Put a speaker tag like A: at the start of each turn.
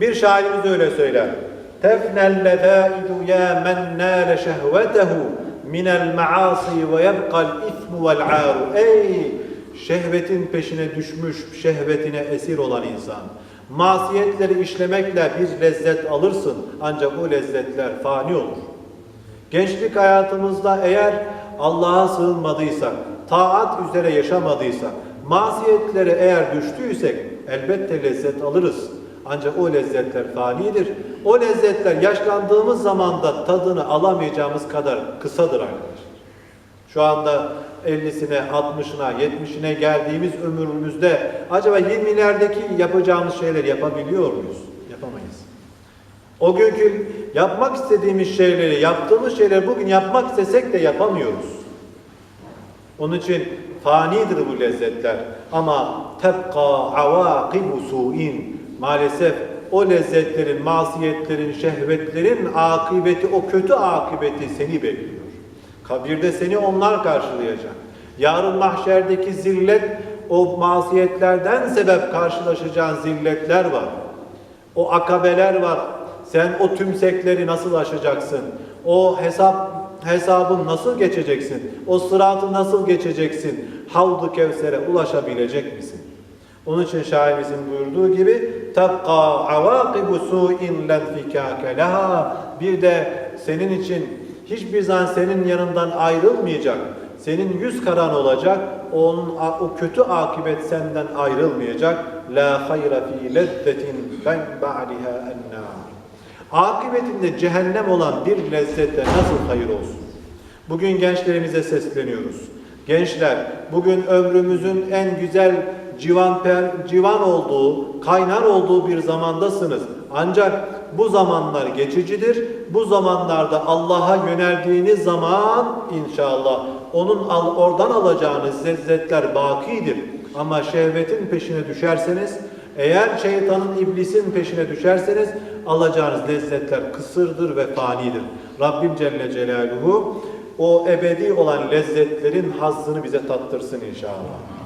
A: Bir şairimiz öyle söyler. Tefnel lezaidu ya men nâle şehvetehu minel maasi ve yebkal ismu vel aru. Ey şehvetin peşine düşmüş, şehvetine esir olan insan. Masiyetleri işlemekle bir lezzet alırsın ancak o lezzetler fani olur. Gençlik hayatımızda eğer Allah'a sığınmadıysak, taat üzere yaşamadıysak, masiyetlere eğer düştüysek elbette lezzet alırız. Ancak o lezzetler fanidir. O lezzetler yaşlandığımız zaman da tadını alamayacağımız kadar kısadır arkadaşlar. Şu anda 50'sine, 60'ına, 70'ine geldiğimiz ömrümüzde acaba 20'lerdeki yapacağımız şeyler yapabiliyor muyuz? Yapamayız. O günkü yapmak istediğimiz şeyleri, yaptığımız şeyleri bugün yapmak istesek de yapamıyoruz. Onun için fanidir bu lezzetler. Ama tebka avakibu su'in. Maalesef o lezzetlerin, masiyetlerin, şehvetlerin akıbeti, o kötü akıbeti seni bekliyor. Kabirde seni onlar karşılayacak. Yarın mahşerdeki zillet, o masiyetlerden sebep karşılaşacağın zilletler var. O akabeler var. Sen o tümsekleri nasıl aşacaksın? O hesap hesabın nasıl geçeceksin? O sıratı nasıl geçeceksin? Havdu Kevser'e ulaşabilecek misin? Onun için şairimizin buyurduğu gibi tabqa avaqibu su'in len fikake laha bir de senin için hiçbir zaman senin yanından ayrılmayacak. Senin yüz karan olacak. Onun o kötü akibet senden ayrılmayacak. La hayra fi lezzetin ben ba'liha ennar. Akibetinde cehennem olan bir lezzette nasıl hayır olsun? Bugün gençlerimize sesleniyoruz. Gençler, bugün ömrümüzün en güzel civan, per, civan olduğu, kaynar olduğu bir zamandasınız. Ancak bu zamanlar geçicidir. Bu zamanlarda Allah'a yöneldiğiniz zaman inşallah onun al, oradan alacağınız lezzetler bakidir. Ama şehvetin peşine düşerseniz, eğer şeytanın, iblisin peşine düşerseniz alacağınız lezzetler kısırdır ve fanidir. Rabbim Celle Celaluhu o ebedi olan lezzetlerin hazzını bize tattırsın inşallah.